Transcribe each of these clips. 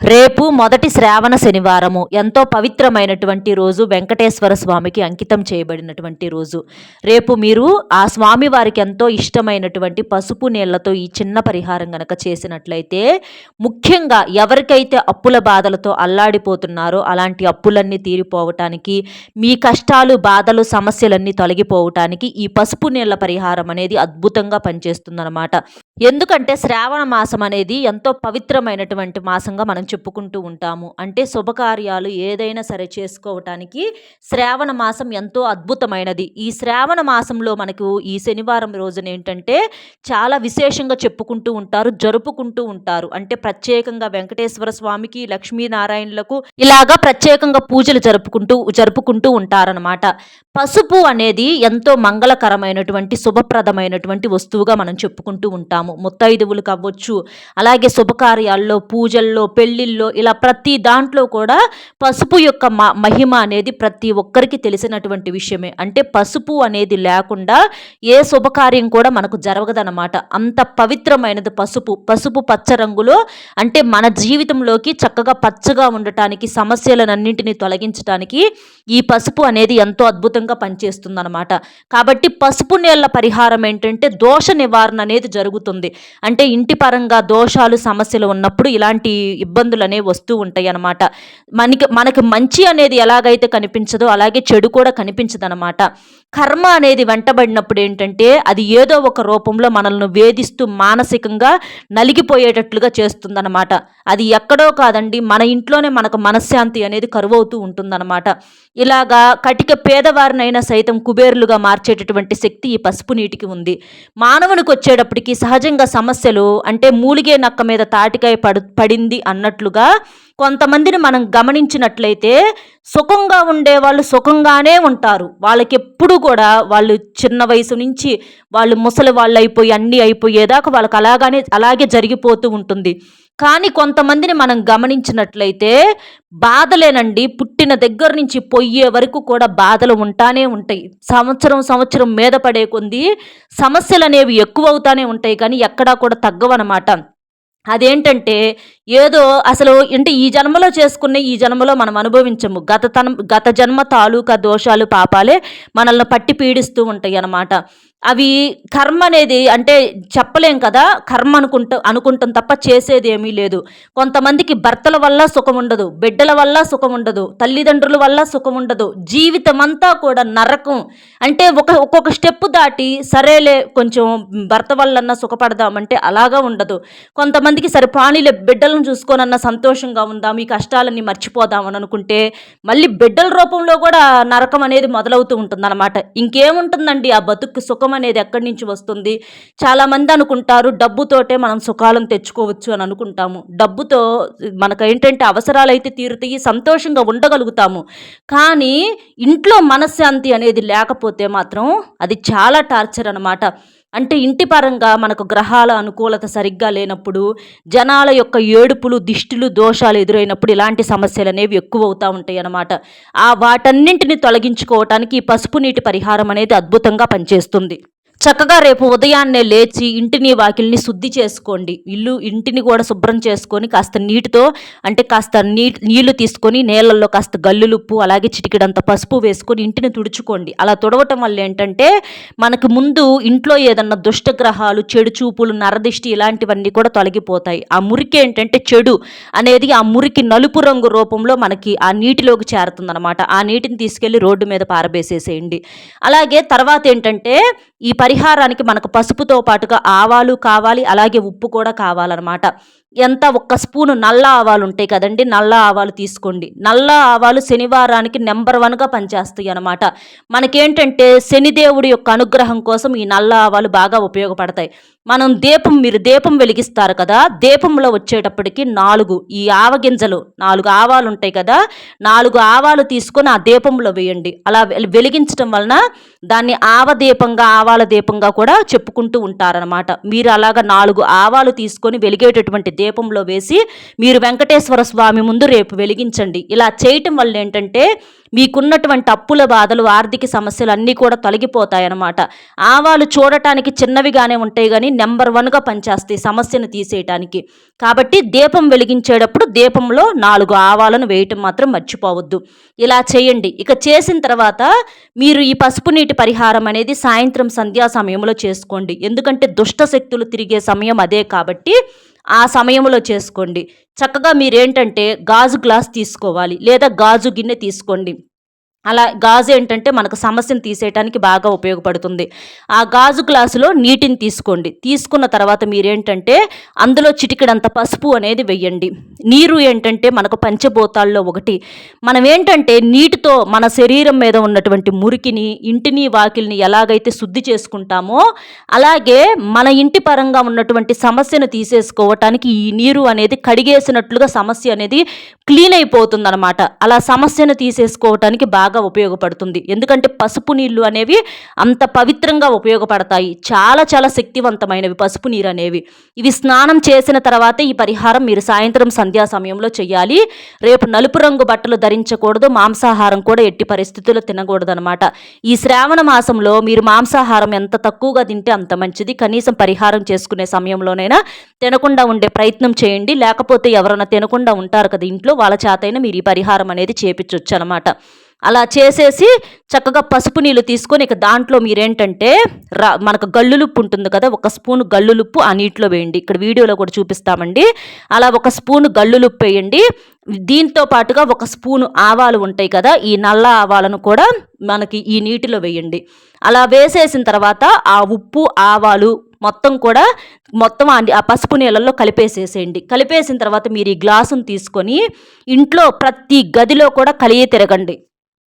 రేపు మొదటి శ్రావణ శనివారము. ఎంతో పవిత్రమైనటువంటి రోజు వెంకటేశ్వర స్వామికి అంకితం చేయబడినటువంటి రోజు. రేపు మీరు ఆ స్వామి వారికి ఎంతో ఇష్టమైనటువంటి పసుపు నీళ్ళతో ఈ చిన్న పరిహారం గనక చేసినట్లయితే ముఖ్యంగా ఎవరికైతే అప్పుల బాధలతో అల్లాడిపోతున్నారో అలాంటి అప్పులన్నీ తీరిపోవటానికి మీ కష్టాలు బాధలు సమస్యలన్నీ తొలగిపోవటానికి ఈ పసుపు నీళ్ళ పరిహారం అనేది అద్భుతంగా పనిచేస్తుందన్నమాట. ఎందుకంటే శ్రావణ మాసం అనేది ఎంతో పవిత్రమైనటువంటి మాసంగా మనం చెప్పుకుంటూ ఉంటాము. అంటే శుభకార్యాలు ఏదైనా సరే చేసుకోవటానికి శ్రావణ మాసం ఎంతో అద్భుతమైనది. ఈ శ్రావణ మాసంలో మనకు ఈ శనివారం రోజున ఏంటంటే చాలా విశేషంగా చెప్పుకుంటూ ఉంటారు జరుపుకుంటూ ఉంటారు. అంటే ప్రత్యేకంగా వెంకటేశ్వర స్వామికి లక్ష్మీనారాయణులకు ఇలాగా ప్రత్యేకంగా పూజలు జరుపుకుంటూ జరుపుకుంటూ ఉంటారనమాట పసుపు అనేది ఎంతో మంగళకరమైనటువంటి శుభప్రదమైనటువంటి వస్తువుగా మనం చెప్పుకుంటూ ఉంటాం ఉంటాము ముత్తైదువులు కావచ్చు. అలాగే శుభకార్యాల్లో పూజల్లో పెళ్ళిళ్ళలో ఇలా ప్రతి దాంట్లో కూడా పసుపు యొక్క మహిమ అనేది ప్రతి ఒక్కరికి తెలిసినటువంటి విషయమే. అంటే పసుపు అనేది లేకుండా ఏ శుభకార్యం కూడా మనకు జరగదనమాట అంత పవిత్రమైనది పసుపు. పసుపు పచ్చ రంగులో అంటే మన జీవితంలోకి చక్కగా పచ్చగా ఉండటానికి సమస్యలనన్నింటినీ తొలగించడానికి ఈ పసుపు అనేది ఎంతో అద్భుతంగా పనిచేస్తుందన్నమాట. కాబట్టి పసుపు నీళ్ళ పరిహారం ఏంటంటే దోష నివారణ అనేది జరుగుతుంది అంటే ఇంటి పరంగా దోషాలు సమస్యలు ఉన్నప్పుడు ఇలాంటి ఇబ్బందులు అనేవి వస్తూ ఉంటాయి అన్నమాట మనకి మనకి మంచి అనేది ఎలాగైతే కనిపించదో అలాగే చెడు కూడా కనిపించదనమాట కర్మ అనేది వెంటబడినప్పుడు ఏంటంటే అది ఏదో ఒక రూపంలో మనల్ని వేధిస్తూ మానసికంగా నలిగిపోయేటట్లుగా చేస్తుందన్నమాట. అది ఎక్కడో కాదండి మన ఇంట్లోనే మనకు మనశ్శాంతి అనేది కరువవుతూ ఉంటుందన్నమాట. ఇలాగా కటిక పేదవారినైనా సైతం కుబేరులుగా మార్చేటటువంటి శక్తి ఈ పసుపు నీటికి ఉంది. మానవునికి వచ్చేటప్పటికి సహజంగా సమస్యలు అంటే మూలిగే నక్క మీద తాటికాయ పడు పడింది అన్నట్లుగా కొంతమందిని మనం గమనించినట్లయితే సుఖంగా ఉండే వాళ్ళు సుఖంగానే ఉంటారు. వాళ్ళకి ఎప్పుడు కూడా వాళ్ళు చిన్న వయసు నుంచి వాళ్ళు ముసలి వాళ్ళు అయిపోయి అన్నీ అయిపోయేదాకా వాళ్ళకి అలాగానే అలాగే జరిగిపోతూ ఉంటుంది. కానీ కొంతమందిని మనం గమనించినట్లయితే బాధలేనండి. పుట్టిన దగ్గర నుంచి పొయ్యే వరకు కూడా బాధలు ఉంటానే ఉంటాయి. సంవత్సరం సంవత్సరం మీద పడే కొంది సమస్యలు అనేవి ఎక్కువ అవుతానే ఉంటాయి కానీ ఎక్కడా కూడా తగ్గవన్నమాట అదేంటంటే ఏదో అసలు అంటే ఈ జన్మలో చేసుకున్న ఈ జన్మలో మనం అనుభవించము. గత తన గత జన్మ తాలూకా దోషాలు పాపాలే మనల్ని పట్టి పీడిస్తూ ఉంటాయి అన్నమాట అవి కర్మ అనేది అంటే చెప్పలేం కదా కర్మ అనుకుంటా అనుకుంటాం తప్ప చేసేది ఏమీ లేదు. కొంతమందికి భర్తల వల్ల సుఖం ఉండదు బిడ్డల వల్ల సుఖం ఉండదు తల్లిదండ్రుల వల్ల సుఖం ఉండదు జీవితం అంతా కూడా నరకం. అంటే ఒక ఒక్కొక్క స్టెప్ దాటి సరేలే కొంచెం భర్త వల్లన్నా సుఖపడదామంటే అలాగా ఉండదు. కొంతమందికి సరే పానీలే బిడ్డలను చూసుకోనన్న సంతోషంగా ఉందాం ఈ కష్టాలన్నీ మర్చిపోదామని అనుకుంటే మళ్ళీ బిడ్డల రూపంలో కూడా నరకం అనేది మొదలవుతూ ఉంటుంది ఇంకేముంటుందండి ఆ బతుకు సుఖం సుఖం అనేది ఎక్కడి నుంచి వస్తుంది? చాలామంది అనుకుంటారు డబ్బుతోటే మనం సుఖాలను తెచ్చుకోవచ్చు అని అనుకుంటాము. డబ్బుతో మనకు ఏంటంటే అవసరాలు అయితే తీరుతాయి సంతోషంగా ఉండగలుగుతాము. కానీ ఇంట్లో మనశ్శాంతి అనేది లేకపోతే మాత్రం అది చాలా టార్చర్ అనమాట అంటే ఇంటి పరంగా మనకు గ్రహాల అనుకూలత సరిగ్గా లేనప్పుడు జనాల యొక్క ఏడుపులు దిష్టులు దోషాలు ఎదురైనప్పుడు ఇలాంటి సమస్యలు అనేవి ఎక్కువ అవుతూ ఉంటాయి అన్నమాట ఆ వాటన్నింటిని తొలగించుకోవటానికి ఈ పసుపు నీటి పరిహారం అనేది అద్భుతంగా పనిచేస్తుంది. చక్కగా రేపు ఉదయాన్నే లేచి ఇంటిని వాకిల్ని శుద్ధి చేసుకోండి. ఇల్లు ఇంటిని కూడా శుభ్రం చేసుకొని కాస్త నీటితో అంటే కాస్త నీ నీళ్ళు తీసుకొని నీళ్ళల్లో కాస్త గల్లులుప్పు అలాగే చిటికిడంత పసుపు వేసుకొని ఇంటిని తుడుచుకోండి. అలా తుడవటం వల్ల ఏంటంటే మనకు ముందు ఇంట్లో ఏదన్నా దుష్టగ్రహాలు చెడు చూపులు నరదిష్టి ఇలాంటివన్నీ కూడా తొలగిపోతాయి. ఆ మురికి ఏంటంటే చెడు అనేది ఆ మురికి నలుపు రంగు రూపంలో మనకి ఆ నీటిలోకి చేరుతుందనమాట ఆ నీటిని తీసుకెళ్ళి రోడ్డు మీద పారబేసేసేయండి. అలాగే తర్వాత ఏంటంటే ఈ పరిహారానికి మనకు పసుపుతో పాటుగా ఆవాలు కావాలి అలాగే ఉప్పు కూడా కావాలన్నమాట. ఎంత ఒక్క స్పూను నల్ల ఆవాలు ఉంటాయి కదండి నల్ల ఆవాలు తీసుకోండి. నల్ల ఆవాలు శనివారానికి నెంబర్ వన్గా పనిచేస్తాయి అనమాట మనకేంటంటే శనిదేవుడి యొక్క అనుగ్రహం కోసం ఈ నల్ల ఆవాలు బాగా ఉపయోగపడతాయి. మనం దీపం మీరు దీపం వెలిగిస్తారు కదా దీపంలో వచ్చేటప్పటికి నాలుగు ఈ ఆవగింజలు నాలుగు ఆవాలు ఉంటాయి కదా నాలుగు ఆవాలు తీసుకొని ఆ దీపంలో వేయండి. అలా వెలిగించడం వలన దాన్ని ఆవ దీపంగా ఆవాల దీపంగా కూడా చెప్పుకుంటూ ఉంటారనమాట మీరు అలాగ నాలుగు ఆవాలు తీసుకొని వెలిగేటటువంటి దీపంలో వేసి మీరు వెంకటేశ్వర స్వామి ముందు రేపు వెలిగించండి. ఇలా చేయటం వల్ల ఏంటంటే మీకున్నటువంటి అప్పుల బాధలు ఆర్థిక సమస్యలు అన్నీ కూడా తొలగిపోతాయన్నమాట. ఆవాలు చూడటానికి చిన్నవిగానే ఉంటాయి కానీ నెంబర్ వన్గా పనిచేస్తాయి సమస్యను తీసేయటానికి. కాబట్టి దీపం వెలిగించేటప్పుడు దీపంలో నాలుగు ఆవాలను వేయటం మాత్రం మర్చిపోవద్దు. ఇలా చేయండి. ఇక చేసిన తర్వాత మీరు ఈ పసుపు నీటి పరిహారం అనేది సాయంత్రం సంధ్యా సమయంలో చేసుకోండి. ఎందుకంటే దుష్ట శక్తులు తిరిగే సమయం అదే కాబట్టి ఆ సమయంలో చేసుకోండి. చక్కగా మీరేంటంటే గాజు గ్లాస్ తీసుకోవాలి లేదా గాజు గిన్నె తీసుకోండి. అలా గాజు ఏంటంటే మనకు సమస్యను తీసేయటానికి బాగా ఉపయోగపడుతుంది. ఆ గాజు గ్లాసులో నీటిని తీసుకోండి. తీసుకున్న తర్వాత మీరేంటంటే అందులో చిటికడంత పసుపు అనేది వెయ్యండి నీరు ఏంటంటే మనకు పంచభూతాల్లో ఒకటి. మనం ఏంటంటే నీటితో మన శరీరం మీద ఉన్నటువంటి మురికిని ఇంటిని వాకిల్ని ఎలాగైతే శుద్ధి చేసుకుంటామో అలాగే మన ఇంటి పరంగా ఉన్నటువంటి సమస్యను తీసేసుకోవటానికి ఈ నీరు అనేది కడిగేసినట్లుగా సమస్య అనేది క్లీన్ అయిపోతుంది అనమాట అలా సమస్యను తీసేసుకోవటానికి బాగా బాగా ఉపయోగపడుతుంది. ఎందుకంటే పసుపు నీళ్ళు అనేవి అంత పవిత్రంగా ఉపయోగపడతాయి. చాలా చాలా శక్తివంతమైనవి పసుపు నీరు అనేవి. ఇవి స్నానం చేసిన తర్వాతే ఈ పరిహారం మీరు సాయంత్రం సంధ్యా సమయంలో చేయాలి. రేపు నలుపు రంగు బట్టలు ధరించకూడదు మాంసాహారం కూడా ఎట్టి పరిస్థితుల్లో తినకూడదు అనమాట ఈ శ్రావణ మాసంలో మీరు మాంసాహారం ఎంత తక్కువగా తింటే అంత మంచిది. కనీసం పరిహారం చేసుకునే సమయంలోనైనా తినకుండా ఉండే ప్రయత్నం చేయండి. లేకపోతే ఎవరైనా తినకుండా ఉంటారు కదా ఇంట్లో వాళ్ళ చేతైనా మీరు ఈ పరిహారం అనేది చేపించవచ్చు అనమాట అలా చేసేసి చక్కగా పసుపు నీళ్ళు తీసుకొని ఇక దాంట్లో మీరేంటంటే రా మనకు గల్లులుప్పు ఉంటుంది కదా ఒక స్పూన్ గల్లులుప్పు ఆ నీటిలో వేయండి. ఇక్కడ వీడియోలో కూడా చూపిస్తామండి. అలా ఒక స్పూన్ గల్లులుప్పు వేయండి. దీంతో పాటుగా ఒక స్పూను ఆవాలు ఉంటాయి కదా ఈ నల్ల ఆవాలను కూడా మనకి ఈ నీటిలో వేయండి. అలా వేసేసిన తర్వాత ఆ ఉప్పు ఆవాలు మొత్తం కూడా మొత్తం ఆ పసుపు నీళ్ళల్లో కలిపేసేసేయండి. కలిపేసిన తర్వాత మీరు ఈ గ్లాసును తీసుకొని ఇంట్లో ప్రతి గదిలో కూడా కలిగి తిరగండి.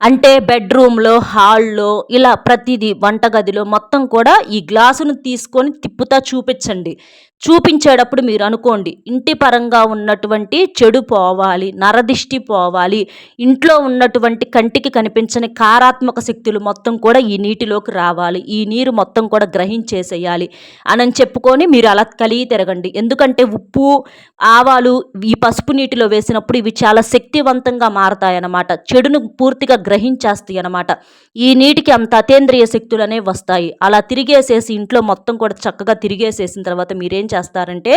అంటే బెడ్రూమ్లో హాల్లో ఇలా ప్రతిదీ వంటగదిలో మొత్తం కూడా ఈ గ్లాసును తీసుకొని తిప్పుతా చూపించండి. చూపించేటప్పుడు మీరు అనుకోండి ఇంటి పరంగా ఉన్నటువంటి చెడు పోవాలి నరదిష్టి పోవాలి ఇంట్లో ఉన్నటువంటి కంటికి కనిపించని కారాత్మక శక్తులు మొత్తం కూడా ఈ నీటిలోకి రావాలి ఈ నీరు మొత్తం కూడా గ్రహించేసేయాలి అని చెప్పుకొని మీరు అలా కలిగి తిరగండి. ఎందుకంటే ఉప్పు ఆవాలు ఈ పసుపు నీటిలో వేసినప్పుడు ఇవి చాలా శక్తివంతంగా మారతాయన్నమాట చెడును పూర్తిగా గ్రహించేస్తాయి అన్నమాట ఈ నీటికి అంత అతేంద్రియ శక్తులు అనేవి వస్తాయి. అలా తిరిగేసేసి ఇంట్లో మొత్తం కూడా చక్కగా తిరిగేసేసిన తర్వాత మీరేం చేస్తారంటే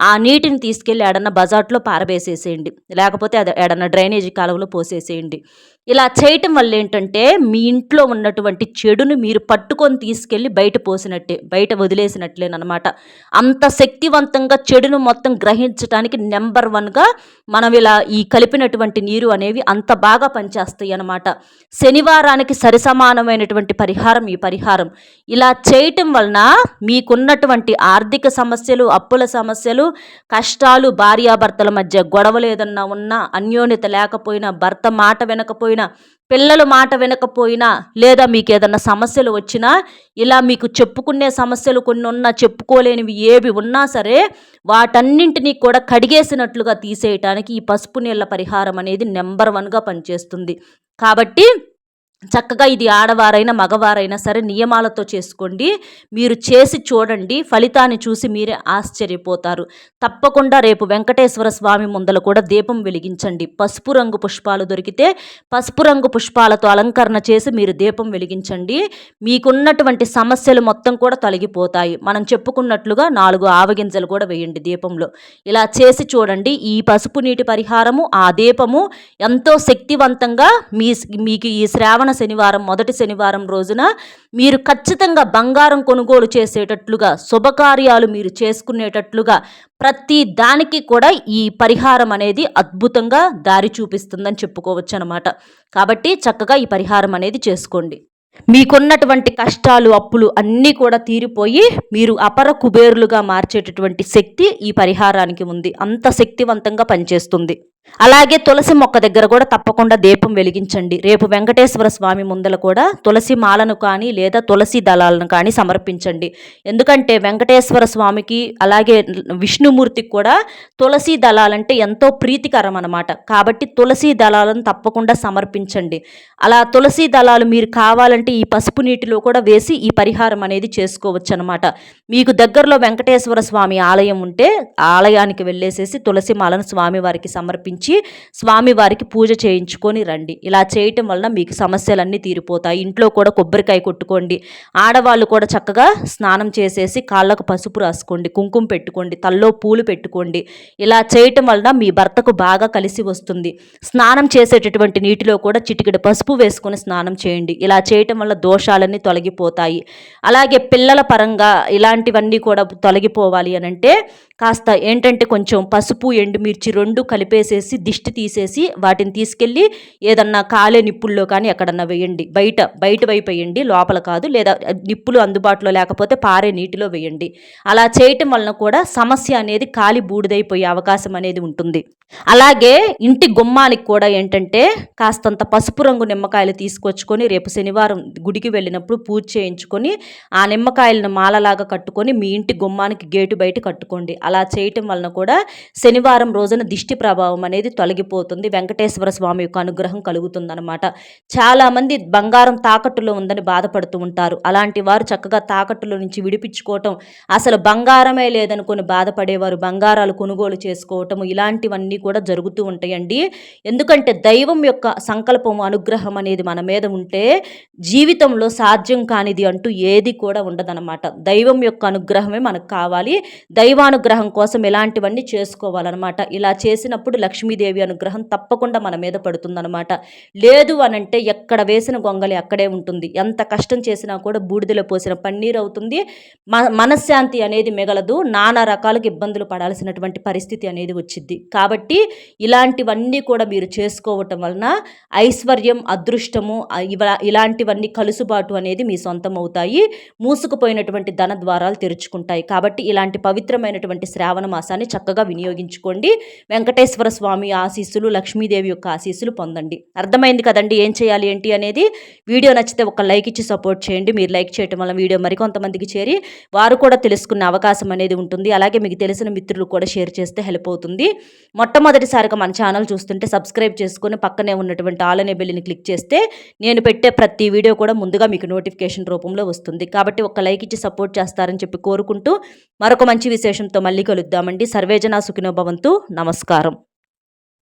ఆ నీటిని తీసుకెళ్ళి ఎడన్న బజార్లో పారవేసేసేయండి లేకపోతే అది ఎడన్న డ్రైనేజీ కాలువలో పోసేసేయండి. ఇలా చేయటం వల్ల ఏంటంటే మీ ఇంట్లో ఉన్నటువంటి చెడును మీరు పట్టుకొని తీసుకెళ్ళి బయట పోసినట్టే బయట వదిలేసినట్లేనమాట అంత శక్తివంతంగా చెడును మొత్తం గ్రహించడానికి నెంబర్ వన్గా మనం ఇలా ఈ కలిపినటువంటి నీరు అనేవి అంత బాగా పనిచేస్తాయి అన్నమాట. శనివారానికి సరిసమానమైనటువంటి పరిహారం ఈ పరిహారం. ఇలా చేయటం వలన మీకున్నటువంటి ఆర్థిక సమస్యలు అప్పుల సమస్యలు కష్టాలు భార్యాభర్తల మధ్య గొడవలు ఏదన్నా ఉన్నా అన్యోన్యత లేకపోయినా భర్త మాట వినకపోయినా వినకపోయినా పిల్లల మాట వినకపోయినా లేదా మీకు ఏదన్నా సమస్యలు వచ్చినా ఇలా మీకు చెప్పుకునే సమస్యలు కొన్ని ఉన్నా చెప్పుకోలేనివి ఏవి ఉన్నా సరే వాటన్నింటినీ కూడా కడిగేసినట్లుగా తీసేయటానికి ఈ పసుపు నీళ్ళ పరిహారం అనేది నెంబర్ వన్గా పనిచేస్తుంది. కాబట్టి చక్కగా ఇది ఆడవారైనా మగవారైనా సరే నియమాలతో చేసుకోండి. మీరు చేసి చూడండి ఫలితాన్ని చూసి మీరే ఆశ్చర్యపోతారు. తప్పకుండా రేపు వెంకటేశ్వర స్వామి ముందల కూడా దీపం వెలిగించండి. పసుపు రంగు పుష్పాలు దొరికితే పసుపు రంగు పుష్పాలతో అలంకరణ చేసి మీరు దీపం వెలిగించండి. మీకున్నటువంటి సమస్యలు మొత్తం కూడా తొలగిపోతాయి. మనం చెప్పుకున్నట్లుగా నాలుగు ఆవగింజలు కూడా వేయండి దీపంలో. ఇలా చేసి చూడండి ఈ పసుపు నీటి పరిహారము ఆ దీపము ఎంతో శక్తివంతంగా మీ మీకు ఈ శ్రావణ శ్రావణ శనివారం మొదటి శనివారం రోజున మీరు ఖచ్చితంగా బంగారం కొనుగోలు చేసేటట్లుగా శుభకార్యాలు మీరు చేసుకునేటట్లుగా ప్రతి దానికి కూడా ఈ పరిహారం అనేది అద్భుతంగా దారి చూపిస్తుందని చెప్పుకోవచ్చు అనమాట కాబట్టి చక్కగా ఈ పరిహారం అనేది చేసుకోండి. మీకున్నటువంటి కష్టాలు అప్పులు అన్నీ కూడా తీరిపోయి మీరు అపర కుబేరులుగా మార్చేటటువంటి శక్తి ఈ పరిహారానికి ఉంది. అంత శక్తివంతంగా పనిచేస్తుంది. అలాగే తులసి మొక్క దగ్గర కూడా తప్పకుండా దీపం వెలిగించండి. రేపు వెంకటేశ్వర స్వామి ముందల కూడా తులసి మాలను కానీ లేదా తులసి దళాలను కానీ సమర్పించండి. ఎందుకంటే వెంకటేశ్వర స్వామికి అలాగే విష్ణుమూర్తికి కూడా తులసి దళాలంటే ఎంతో ప్రీతికరం అనమాట కాబట్టి తులసి దళాలను తప్పకుండా సమర్పించండి. అలా తులసి దళాలు మీరు కావాలంటే ఈ పసుపు నీటిలో కూడా వేసి ఈ పరిహారం అనేది చేసుకోవచ్చు అనమాట మీకు దగ్గరలో వెంకటేశ్వర స్వామి ఆలయం ఉంటే ఆలయానికి వెళ్ళేసేసి తులసి మాలను స్వామివారికి సమర్పించి చేయించి స్వామివారికి పూజ చేయించుకొని రండి. ఇలా చేయటం వలన మీకు సమస్యలన్నీ తీరిపోతాయి. ఇంట్లో కూడా కొబ్బరికాయ కొట్టుకోండి. ఆడవాళ్ళు కూడా చక్కగా స్నానం చేసేసి కాళ్ళకు పసుపు రాసుకోండి. కుంకుమ పెట్టుకోండి. తల్లో పూలు పెట్టుకోండి. ఇలా చేయటం వలన మీ భర్తకు బాగా కలిసి వస్తుంది. స్నానం చేసేటటువంటి నీటిలో కూడా చిటికెడు పసుపు వేసుకొని స్నానం చేయండి. ఇలా చేయటం వల్ల దోషాలన్నీ తొలగిపోతాయి. అలాగే పిల్లల పరంగా ఇలాంటివన్నీ కూడా తొలగిపోవాలి అని అంటే కాస్త ఏంటంటే కొంచెం పసుపు ఎండుమిర్చి రెండు కలిపేసేసి దిష్టి తీసేసి వాటిని తీసుకెళ్ళి ఏదన్నా కాలే నిప్పుల్లో కానీ ఎక్కడన్నా వేయండి. బయట బయట వైపు వేయండి లోపల కాదు. లేదా నిప్పులు అందుబాటులో లేకపోతే పారే నీటిలో వేయండి. అలా చేయటం వలన కూడా సమస్య అనేది కాలి బూడిదైపోయే అవకాశం అనేది ఉంటుంది. అలాగే ఇంటి గుమ్మానికి కూడా ఏంటంటే కాస్తంత పసుపు రంగు నిమ్మకాయలు తీసుకొచ్చుకొని రేపు శనివారం గుడికి వెళ్ళినప్పుడు పూజ చేయించుకొని ఆ నిమ్మకాయలను మాలలాగా కట్టుకొని మీ ఇంటి గుమ్మానికి గేటు బయట కట్టుకోండి. అలా చేయటం వలన కూడా శనివారం రోజున దిష్టి ప్రభావం అనేది తొలగిపోతుంది. వెంకటేశ్వర స్వామి యొక్క అనుగ్రహం కలుగుతుందన్నమాట. చాలామంది బంగారం తాకట్టులో ఉందని బాధపడుతూ ఉంటారు. అలాంటి వారు చక్కగా తాకట్టులో నుంచి విడిపించుకోవటం అసలు బంగారమే లేదనుకొని బాధపడేవారు బంగారాలు కొనుగోలు చేసుకోవటం ఇలాంటివన్నీ కూడా జరుగుతూ ఉంటాయండి. ఎందుకంటే దైవం యొక్క సంకల్పం అనుగ్రహం అనేది మన మీద ఉంటే జీవితంలో సాధ్యం కానిది అంటూ ఏది కూడా ఉండదన్నమాట. దైవం యొక్క అనుగ్రహమే మనకు కావాలి. దైవానుగ్రహం కోసం ఇలాంటివన్నీ చేసుకోవాలన్నమాట. ఇలా చేసినప్పుడు లక్ష్మీదేవి అనుగ్రహం తప్పకుండా మన మీద పడుతుందన్నమాట. లేదు అనంటే ఎక్కడ వేసిన గొంగలి అక్కడే ఉంటుంది. ఎంత కష్టం చేసినా కూడా బూడిదలో పోసిన పన్నీరు అవుతుంది. మనశ్శాంతి అనేది మిగలదు. నానా రకాలుగా ఇబ్బందులు పడాల్సినటువంటి పరిస్థితి అనేది వచ్చింది కాబట్టి ఇలాంటివన్నీ కూడా మీరు చేసుకోవటం వలన ఐశ్వర్యం అదృష్టము ఇలాంటివన్నీ కలుసుబాటు అనేది మీ సొంతం అవుతాయి. మూసుకుపోయినటువంటి ధన ద్వారాలు తెరుచుకుంటాయి. కాబట్టి ఇలాంటి పవిత్రమైనటువంటి శ్రావణ మాసాన్ని చక్కగా వినియోగించుకోండి. వెంకటేశ్వర స్వామి ఆశీస్సులు లక్ష్మీదేవి యొక్క ఆశీస్సులు పొందండి. అర్థమైంది కదండి ఏం చేయాలి ఏంటి అనేది? వీడియో నచ్చితే ఒక లైక్ ఇచ్చి సపోర్ట్ చేయండి. మీరు లైక్ చేయడం వల్ల వీడియో మరికొంతమందికి చేరి వారు కూడా తెలుసుకునే అవకాశం అనేది ఉంటుంది. అలాగే మీకు తెలిసిన మిత్రులు కూడా షేర్ చేస్తే హెల్ప్ అవుతుంది. మొట్టమొదటిసారిగా మన ఛానల్ చూస్తుంటే సబ్స్క్రైబ్ చేసుకుని పక్కనే ఉన్నటువంటి ఆల్ అనే బెల్లిని క్లిక్ చేస్తే నేను పెట్టే ప్రతి వీడియో కూడా ముందుగా మీకు నోటిఫికేషన్ రూపంలో వస్తుంది. కాబట్టి ఒక లైక్ ఇచ్చి సపోర్ట్ చేస్తారని చెప్పి కోరుకుంటూ మరొక మంచి విశేషంతో మళ్ళీ మళ్ళీ కలుద్దామండి. సర్వేజన సుఖినోభవంతు నమస్కారం.